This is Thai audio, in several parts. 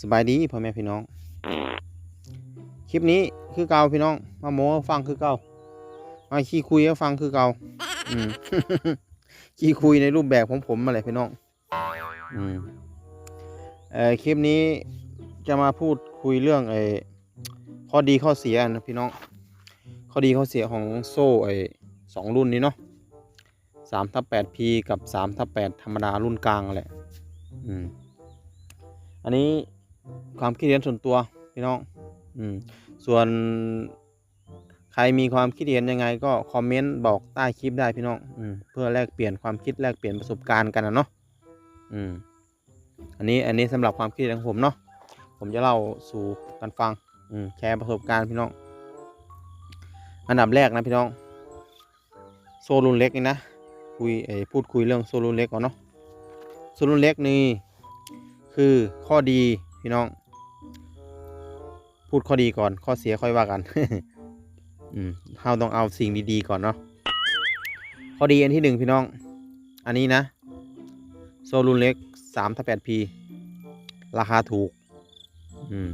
สบายดีพ่อแม่พี่น้อง คลิปนี้คือเก่าพี่น้อง มาโม้ฟังคือเก่ามาขี้คุยก็ฟังคือเก่าอืมขี้คุยในรูปแบบของผมมาเลยพี่น้อง อืมเออคลิปนี้จะมาพูดคุยเรื่องไอ้ข้อดีข้อเสียนะพี่น้อง ข้อดีข้อเสียของโซ่ไอ้สองรุ่นนี้เนาะสามทับแปดพีกับสามทับแปดธรรมดารุ่นกลางแหละ อืม อันนี้ ความคิดเห็นส่วนตัวพี่น้องอืมส่วนใครมีความคิดเห็นยังไงก็คอมเมนต์บอกใต้คลิปได้พี่น้องอืมเพื่อแลกเปลี่ยนความคิดแลกเปลี่ยนประสบการณ์กันนะเนาะอืมอันนี้อันนี้สำหรับความคิดเห็นของผมเนาะผมจะเล่าสู่กันฟังอืมแชร์ประสบการณ์พี่น้อง อันดับแรกนะพี่น้อง โซลูนเล็กนี่นะคุยไอ้พูดคุยเรื่องโซลูนเล็กก่อนเนาะโซลูนเล็กนี่คือข้อดี พี่น้อง พูดข้อดีก่อน ข้อเสียค่อยว่ากัน อืมเราต้องเอาสิ่งดีๆก่อนเนาะ ข้อดีอันที่หนึ่งพี่น้อง อันนี้นะ โซลูนเล็กสามถ้าแปดพีราคาถูก อืม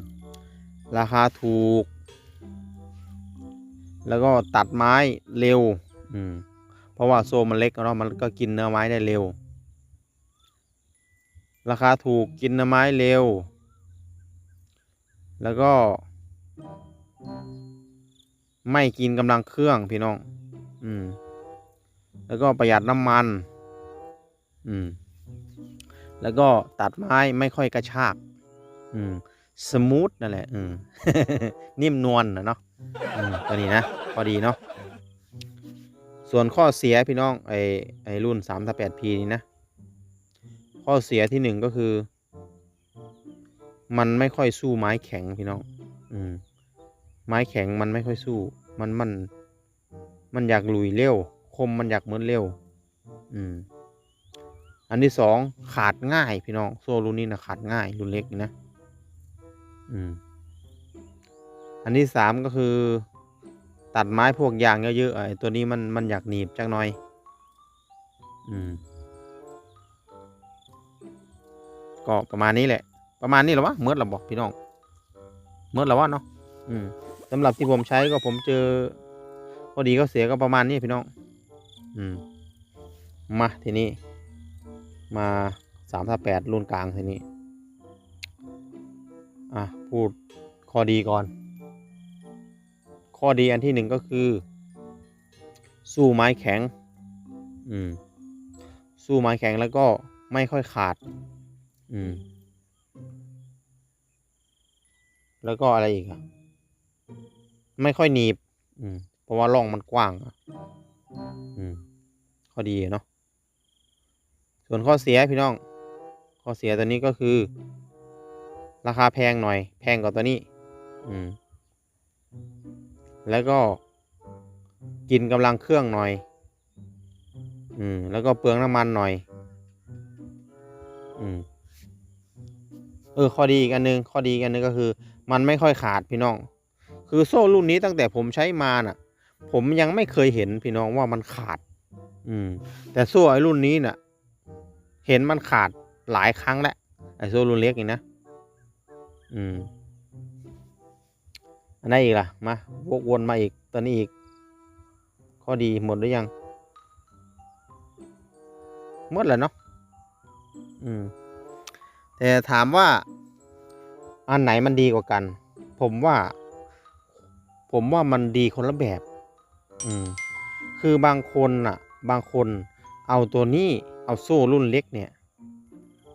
ราคาถูก แล้วก็ตัดไม้เร็ว อืม เพราะว่าโซมันเล็กเนาะ มันก็กินเนื้อไม้ได้เร็วราคาถูกกินเนื้อไม้เร็ว แล้วก็ ไม่กินกำลังเครื่องพี่น้อง อืม แล้วก็ประหยัดน้ำมัน อืม แล้วก็ตัดไม้ไม่ค่อยกระชาก อืม สมูทนั่นแหละ อืม นิ่มนวลนะเนาะอืมตัวนี้นะพอดีเนาะ ส่วนข้อเสียพี่น้องไอไอรุ่น3ามแปดพีนี่นะ ข้อเสียที่หนึ่งก็คือ มันไม่ค่อยสู้ไม้แข็งพี่น้องอืมไม้แข็งมันไม่ค่อยสู้ มันมัน มันอยากลุยเร็ว คมมันอยากเหมือนเร็ว อืม อันที่สองขาดง่ายพี่น้องโซ่รุ่นนี้นะขาดง่ายรุ่นเล็กนี่นะอืม อันที่สามก็คือ ตัดไม้พวกยางเยอะๆไอ้ตัวนี้มันมันอยากหนีบจักหน่อย อืม ก็ประมาณนี้แหละ ประมาณนี้หละวะเมื่อเราบอกพี่น้องเมื่อเราวะเนาะอืมสำหรับที่ผมใช้ก็ผมเจอข้อดีก็เสียก็ประมาณนี้พี่น้อง อืม มาทีนี้ มาสามถ้าแปดรุ่นกลางทีนี้ อะ พูดข้อดีก่อน ข้อดีอันที่หนึ่งก็คือ สู้ไม้แข็ง อืม สู้ไม้แข็งแล้วก็ไม่ค่อยขาด อืม แล้วก็อะไรอีกอะไม่ค่อยหนีบ อืม เพราะว่าร่องมันกว้างอืม ข้อดีเนาะ ส่วนข้อเสียพี่น้อง ข้อเสียตัวนี้ก็คือ ราคาแพงหน่อย แพงกว่าตัวนี้ อืม แล้วก็กินกำลังเครื่องหน่อย อืม แล้วก็เปลืองน้ำมันหน่อย อืม เออ ข้อดีอีกอันหนึง ข้อดีอีกอันหนึงก็คือ มันไม่ค่อยขาดพี่น้อง คือโซ่รุ่นนี้ตั้งแต่ผมใช้มาน่ะ ผมยังไม่เคยเห็นพี่น้องว่ามันขาด อืม แต่โซ่ไอ้รุ่นนี้น่ะ เห็นมันขาดหลายครั้งแล้วไอ้โซ่รุ่นเล็กนี่นะ อืมอันไหนอีกล่ะ มาวกวนมาอีกตอนนี้อีก ข้อดีหมดหรือยังหมดแล้วเนาะอืมแต่ถามว่า อันไหนมันดีกว่ากัน ผมว่า ผมว่ามันดีคนละแบบ อืม คือบางคนน่ะ บางคนเอาตัวนี้เอาโซ่รุ่นเล็กเนี่ย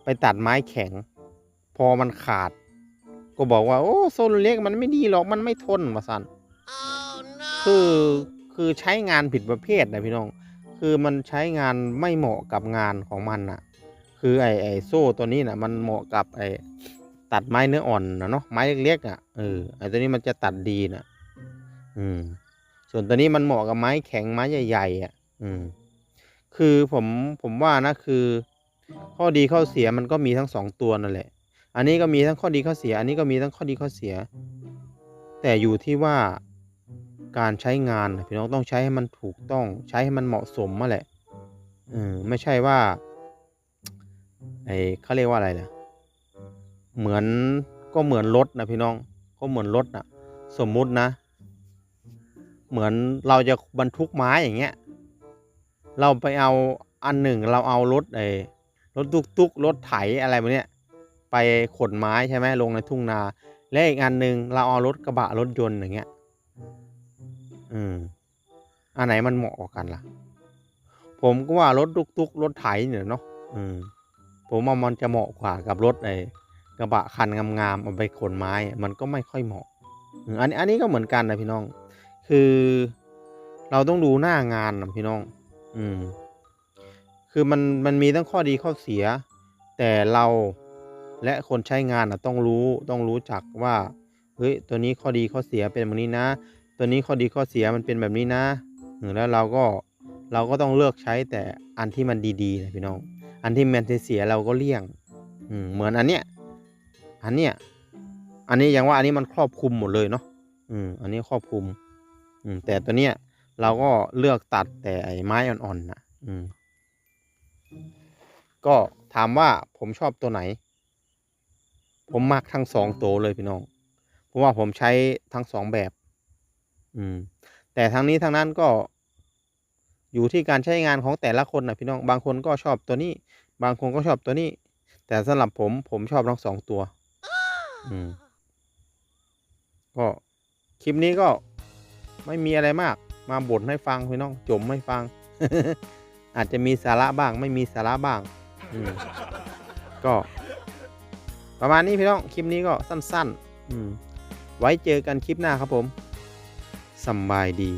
ไปตัดไม้แข็ง พอมันขาด ก็บอกว่า โอ้โซนเล็กมันไม่ดีหรอกมันไม่ทนมาสันคือคือใช้งานผิดประเภทนะพี่น้อง คือมันใช้งานไม่เหมาะกับงานของมันน่ะ คือไอไอโซ่ตัวนี้น่ะ มันเหมาะกับไอ ตัดไม้เนื้ออ่อนนะเนาะไม้เล็กๆอะเออไอตัวนี้มันจะตัดดีน่ะอืม ส่วนตัวนี้มันเหมาะกับไม้แข็งไม้ใหญ่ๆอะ อืม คือผมผมว่านะคือ ข้อดีข้อเสียมันก็มีทั้งสองตัวนั่นแหละ อันนี้ก็มีทั้งข้อดีข้อเสีย อันนี้ก็มีทั้งข้อดีข้อเสีย แต่อยู่ที่ว่าการใช้งานน่ะพี่น้องต้องใช้ให้มันถูกต้องใช้ให้มันเหมาะสมมาแหละเออไม่ใช่ว่าไอเขาเรียกว่าอะไรนะ เหมือนก็เหมือนรถนะพี่น้อง ก็เหมือนรถนะสมมุตินะ เหมือนเราจะบรรทุกไม้อย่างเงี้ย เราไปเอาอันหนึ่งเราเอารถไอ้รถตุกตุกๆรถไถอะไรแบบเนี้ยไปขนไม้ใช่ไหมลงในทุ่งนา และอีกอันหนึ่งเราเอารถกระบะรถยนต์อย่างเงี้ย อืม อันไหนมันเหมาะกว่ากันล่ะ ผมก็ว่ารถตุกตุกๆรถไถเนี่ยเนาะ อืม ผมว่ามันจะเหมาะกว่ากับรถไอ้ กระบะคันงามๆเอาไปขนไม้มันก็ไม่ค่อยเหมาะอันนี้อันนี้ก็เหมือนกันนะพี่น้อง คือเราต้องดูหน้างานนะพี่น้อง อืม คือมันมันมีทั้งข้อดีข้อเสีย แต่เราและคนใช้งานนะต้องรู้ต้องรู้จักว่าเฮ้ยตัวนี้ข้อดีข้อเสียเป็นแบบนี้นะ ตัวนี้ข้อดีข้อเสียมันเป็นแบบนี้นะแล้วเราก็เราก็ต้องเลือกใช้แต่อันที่มันดีๆนะพี่น้อง อันที่มันเสียเราก็เลี่ยง อืมเหมือนอันเนี้ย อันเนี้ยอันนี้ย่างว่าอันนี้มันครอบคลุมหมดเลยเนาะอืมอันนี้ครอบคลุม อืมแต่ตัวเนี้ยเราก็เลือกตัดแต่ไอ้ไม้อ่อนๆนะอืมก็ถามว่าผมชอบตัวไหน ผมมักทั้งสองตัวเลยพี่น้อง เพราะว่าผมใช้ทั้งสองแบบ อืม แต่ทั้งนี้ทั้งนั้นก็อยู่ที่การใช้งานของแต่ละคนนะพี่น้อง บางคนก็ชอบตัวนี้ บางคนก็ชอบตัวนี้ แต่สำหรับผมผมชอบทั้งสองตัว ก็คลิปนี้ก็ไม่มีอะไรมาก มาบ่นให้ฟังพี่น้อง จมให้ฟัง อาจจะมีสาระบ้าง ไม่มีสาระบ้างก็ ประมาณนี้พี่น้อง คลิปนี้ก็สั้น ๆ อืม ไว้เจอกันคลิปหน้าครับผมสบายดี